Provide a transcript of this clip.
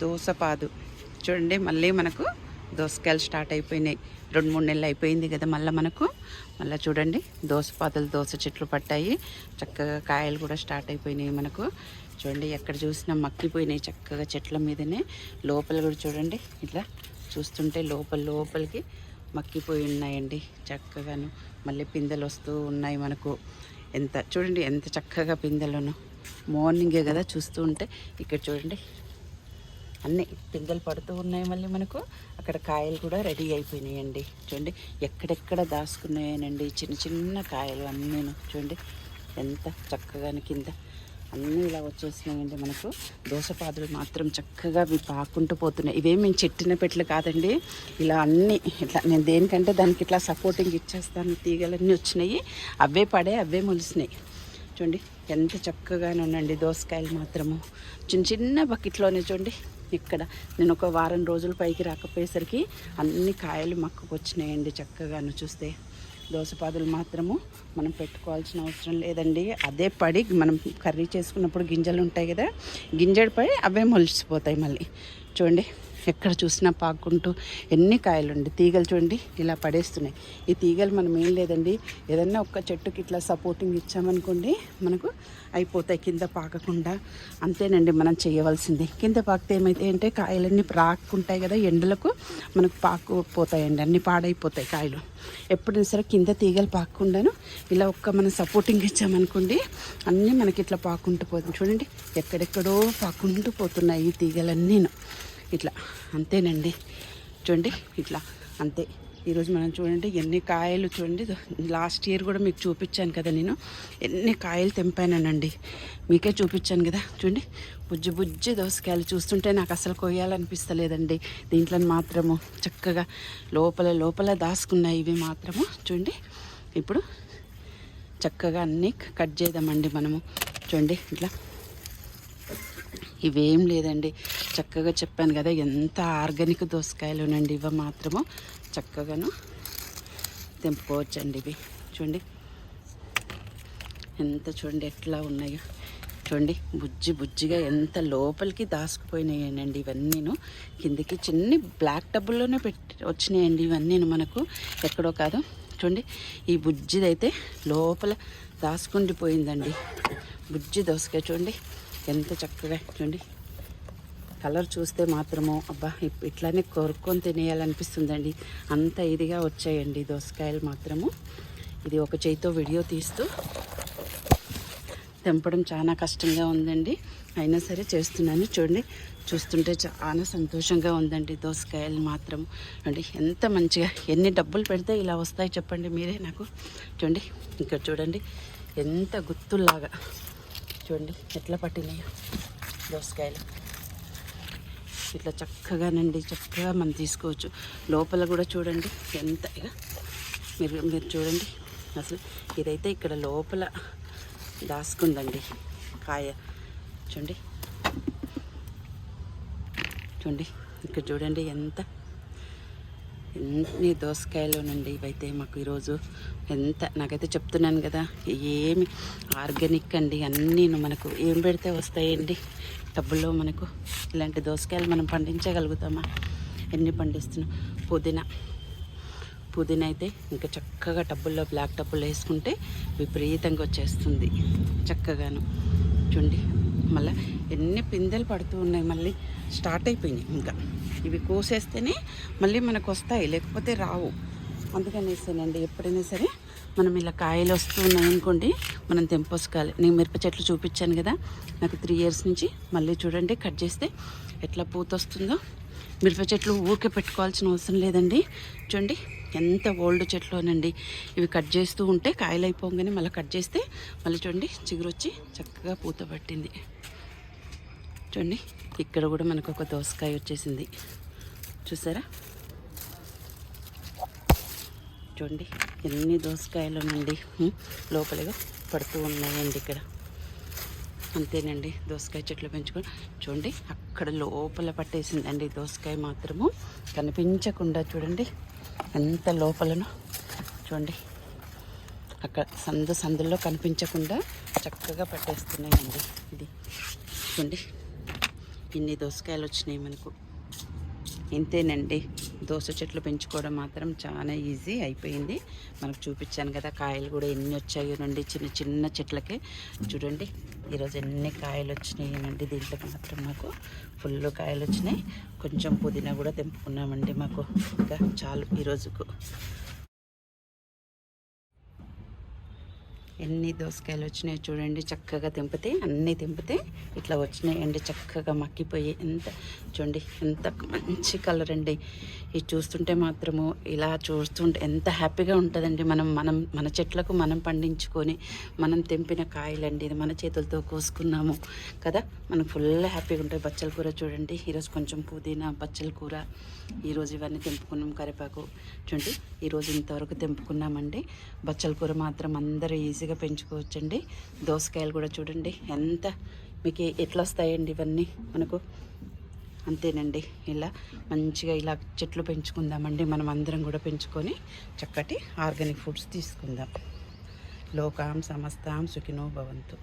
దోసపాదు. చూడండి మళ్ళీ మనకు దోసకాయలు స్టార్ట్ అయిపోయినాయి. రెండు మూడు నెలలు అయిపోయింది కదా మళ్ళీ మనకు. మళ్ళీ చూడండి దోసపాదులు దోస చెట్లు పట్టాయి. చక్కగా కాయలు కూడా స్టార్ట్ అయిపోయినాయి మనకు. చూడండి ఎక్కడ చూసినా మక్కిపోయినాయి చక్కగా చెట్ల మీదనే. లోపల కూడా చూడండి ఇట్లా చూస్తుంటే లోపల లోపలికి మక్కిపోయి ఉన్నాయండి చక్కగాను. మళ్ళీ పిందెలు వస్తూ ఉన్నాయి మనకు. ఎంత చూడండి ఎంత చక్కగా పిందెలను. మార్నింగే కదా చూస్తూ ఉంటే. ఇక్కడ చూడండి అన్నీ పిందెలు పడుతూ ఉన్నాయి మళ్ళీ మనకు. అక్కడ కాయలు కూడా రెడీ అయిపోయినాయండి. చూడండి ఎక్కడెక్కడ దాచుకున్నాయనండి చిన్న చిన్న కాయలు అన్నీను. చూడండి ఎంత చక్కగా కింద అన్నీ ఇలా వచ్చేసినాయండి మనకు. దోసపాదులు మాత్రం చక్కగా అవి పాకుంటూ పోతున్నాయి. ఇవేమి మేము చెట్టిన పెట్లు కాదండి. ఇలా అన్నీ ఇట్లా నేను దేనికంటే దానికి ఇట్లా సపోర్టింగ్ ఇచ్చేస్తాను. తీగలన్నీ వచ్చినాయి. అవే పడే అవే మొలిసినాయి. చూడండి ఎంత చక్కగానే ఉండండి దోసకాయలు మాత్రము. చిన్న చిన్న బకెట్లోనే చూడండి ఇక్కడ. నేను ఒక వారం రోజుల పైకి రాకపోయేసరికి అన్ని కాయలు మక్కుకు వచ్చినాయండి చక్కగాను చూస్తే. దోసపాదులు మాత్రము మనం పెట్టుకోవాల్సిన అవసరం లేదండి. అదే పడి మనం కర్రీ చేసుకున్నప్పుడు గింజలు ఉంటాయి కదా గింజలు పడి అవే మొలిచిపోతాయి మళ్ళీ. చూడండి. ఎక్కడ చూసినా పాక్కుంటూ ఎన్ని కాయలు ఉండి తీగలు చూడండి ఇలా పడేస్తున్నాయి. ఈ తీగలు మనం ఏం లేదండి ఏదన్నా ఒక్క చెట్టుకి ఇట్లా సపోర్టింగ్ ఇచ్చామనుకోండి మనకు అయిపోతాయి కింద పాకకుండా. అంతేనండి మనం చేయవలసింది. కింద పాకితే ఏమైతే అంటే కాయలన్నీ రాకుంటాయి కదా ఎండలకు మనకు పాకుపోతాయండి అన్నీ పాడైపోతాయి కాయలు. ఎప్పుడైనా సరే కింద తీగలు పాకుండాను ఇలా ఒక్క మనం సపోర్టింగ్ ఇచ్చామనుకోండి అన్నీ మనకి ఇట్లా పాకుంటూ పోతుంది. చూడండి ఎక్కడెక్కడో పాకుంటూ పోతున్నాయి ఈ తీగలన్నీను. ఇట్లా అంతేనండి. చూడండి ఇట్లా అంతే. ఈరోజు మనం చూడండి ఎన్ని కాయలు చూడండి లాస్ట్ ఇయర్ కూడా మీకు చూపించాను కదా నేను. ఎన్ని కాయలు తెంపానండి మీకే చూపించాను కదా. చూడండి బుజ్జి బుజ్జి దోసకాయలు చూస్తుంటే నాకు అసలు కొయ్యాలనిపిస్తలేదండి. దీంట్లో మాత్రము చక్కగా లోపల లోపల దాచుకున్నాయి ఇవి మాత్రము. చూడండి ఇప్పుడు చక్కగా అన్నీ కట్ చేద్దామండి మనము. చూడండి ఇట్లా. ఇవేం లేదండి. చక్కగా చెప్పాను కదా ఎంత ఆర్గానిక్ దోసకాయలునండి ఇవి మాత్రము. చక్కగాను తెంపుకోవచ్చండి ఇవి. చూడండి. ఎంత చూడండి ఎట్లా ఉన్నాయో. చూడండి బుజ్జి బుజ్జిగా ఎంత లోపలికి దాసుకుపోయినాయనండి ఇవన్నీను. కిందికి చిన్ని బ్లాక్ టబ్బుల్లోనే పెట్టి వచ్చినాయండి ఇవన్నీను మనకు. ఎక్కడో కాదు. చూడండి ఈ బుజ్జిదైతే లోపల దాసుకుండిపోయిందండి. బుజ్జి దోసకాయ చూడండి. ఎంత చక్కగా చూడండి. కలర్ చూస్తే మాత్రము అబ్బా ఇట్లానే కొరుక్కొని తినేయాలనిపిస్తుందండి. అంత ఇదిగా వచ్చాయండి దోసకాయలు మాత్రము. ఇది ఒక చేయితో వీడియో తీస్తూ తెంపడం చాలా కష్టంగా ఉందండి. అయినా సరే చేస్తున్నాను. చూడండి చూస్తుంటే చాలా సంతోషంగా ఉందండి దోసకాయలు మాత్రం అండి ఎంత మంచిగా ఎన్ని డబ్బులు పెడితే ఇలా వస్తాయి చెప్పండి మీరే నాకు. చూడండి ఇక్కడ చూడండి ఎంత గుత్తుల్లాగా. చూడండి ఎట్లా పట్టినాయో దోసకాయలు. ఇట్లా చక్కగానండి చక్కగా మనం తీసుకోవచ్చు. లోపల కూడా చూడండి ఎంత ఇక మీరు మీరు చూడండి. అసలు ఇదైతే ఇక్కడ లోపల దాసుకుందండి కాయ. చూడండి. చూడండి ఇక్కడ చూడండి ఎంత ఎన్ని దోసకాయలునండి ఇవైతే మాకు ఈరోజు ఎంత నాకైతే చెప్తున్నాను కదా ఏమి ఆర్గానిక్ అండి అన్నీ మనకు ఏం పెడితే వస్తాయండి డబ్బుల్లో మనకు. ఇలాంటి దోసకాయలు మనం పండించగలుగుతామా? ఎన్ని పండిస్తున్నాం? పుదీనా. పుదీనా అయితే ఇంకా చక్కగా టబ్బుల్లో బ్లాక్ టబ్బులు వేసుకుంటే విపరీతంగా వచ్చేస్తుంది చక్కగాను. చూడండి మళ్ళీ ఎన్ని పిందెలు పడుతూ ఉన్నాయి మళ్ళీ. స్టార్ట్ అయిపోయినాయి ఇంకా. ఇవి కోసేస్తేనే మళ్ళీ మనకు వస్తాయి లేకపోతే రావు. అందుకనేసానండి ఎప్పుడైనా సరే మనం ఇలా కాయలు వస్తూ ఉన్నాయనుకోండి మనం తెంపోసుకోవాలి. నేను మిరప చెట్లు చూపించాను కదా నాకు త్రీ ఇయర్స్ నుంచి మళ్ళీ చూడండి కట్ చేస్తే ఎట్లా పూత వస్తుందో మిరప చెట్లు ఊరికే పెట్టుకోవాల్సిన అవసరం లేదండి. చూడండి ఎంత ఓల్డ్ చెట్లోనండి. ఇవి కట్ చేస్తూ ఉంటే కాయలు అయిపోగానే మళ్ళీ కట్ చేస్తే మళ్ళీ చూడండి చిగురు వచ్చి చక్కగా పూత పట్టింది. చూడండి ఇక్కడ కూడా మనకు ఒక దోసకాయ వచ్చేసింది. చూసారా? చూడండి ఎన్ని దోసకాయలునండి హ్మ్, లోపలిగా పడుతూ ఉన్నాయండి ఇక్కడ. అంతేనండి దోసకాయ చెట్లు పెంచుకొని చూడండి అక్కడ లోపల పట్టేసిందండి దోసకాయ మాత్రము. కనిపించకుండా చూడండి ఎంత లోపలనో. చూడండి అక్కడ సందు సందుల్లో కనిపించకుండా చక్కగా పట్టేస్తున్నాయండి ఇది. చూడండి. ఇన్ని దోసకాయలు వచ్చినాయి మనకు. ఇంతేనండి. దోస చెట్లు పెంచుకోవడం మాత్రం చాలా ఈజీ అయిపోయింది. మనకు చూపించాను కదా కాయలు కూడా ఎన్ని వచ్చాయో నుండి చిన్న చిన్న చెట్లకే. చూడండి ఈరోజు ఎన్ని కాయలు వచ్చినాయి దీంట్లో మాత్రం మాకు ఫుల్ కాయలు వచ్చినాయి. కొంచెం పుదీనా కూడా తెంపుకున్నామండి మాకు. ఇంకా చాలు ఈరోజుకు. ఎన్ని దోసకాయలు వచ్చినాయి చూడండి చక్కగా తెంపితే అన్నీ తెంపితే ఇట్లా వచ్చినాయి. అండి చక్కగా మక్కిపోయి ఎంత చూడండి ఎంత మంచి కలర్ అండి. ఇది చూస్తుంటే మాత్రము ఇలా చూస్తుంటే ఎంత హ్యాపీగా ఉంటుందండి. మనం మనం మన చెట్లకు మనం పండించుకొని మనం తెంపిన కాయలండి. ఇది మన చేతులతో కోసుకున్నాము కదా. మనం ఫుల్ హ్యాపీగా ఉంటాయి బచ్చల కూర చూడండి. ఈరోజు కొంచెం పుదీనా బచ్చల కూర. ఈరోజు ఇవన్నీ తెంపుకున్నాం కరివేపాకు. చూడండి ఈరోజు ఇంతవరకు తెంపుకున్నామండి. బచ్చల కూర మాత్రం అందరూ ఈజీగా ఈజీగా పెంచుకోవచ్చండి. దోసకాయలు కూడా చూడండి ఎంత మీకు ఎట్లా వస్తాయండి ఇవన్నీ మనకు. అంతేనండి ఇలా మంచిగా ఇలా చెట్లు పెంచుకుందామండి మనం అందరం కూడా పెంచుకొని చక్కటి ఆర్గానిక్ ఫుడ్స్ తీసుకుందాం. లోకాం సమస్తాం సుఖినో భవంతు.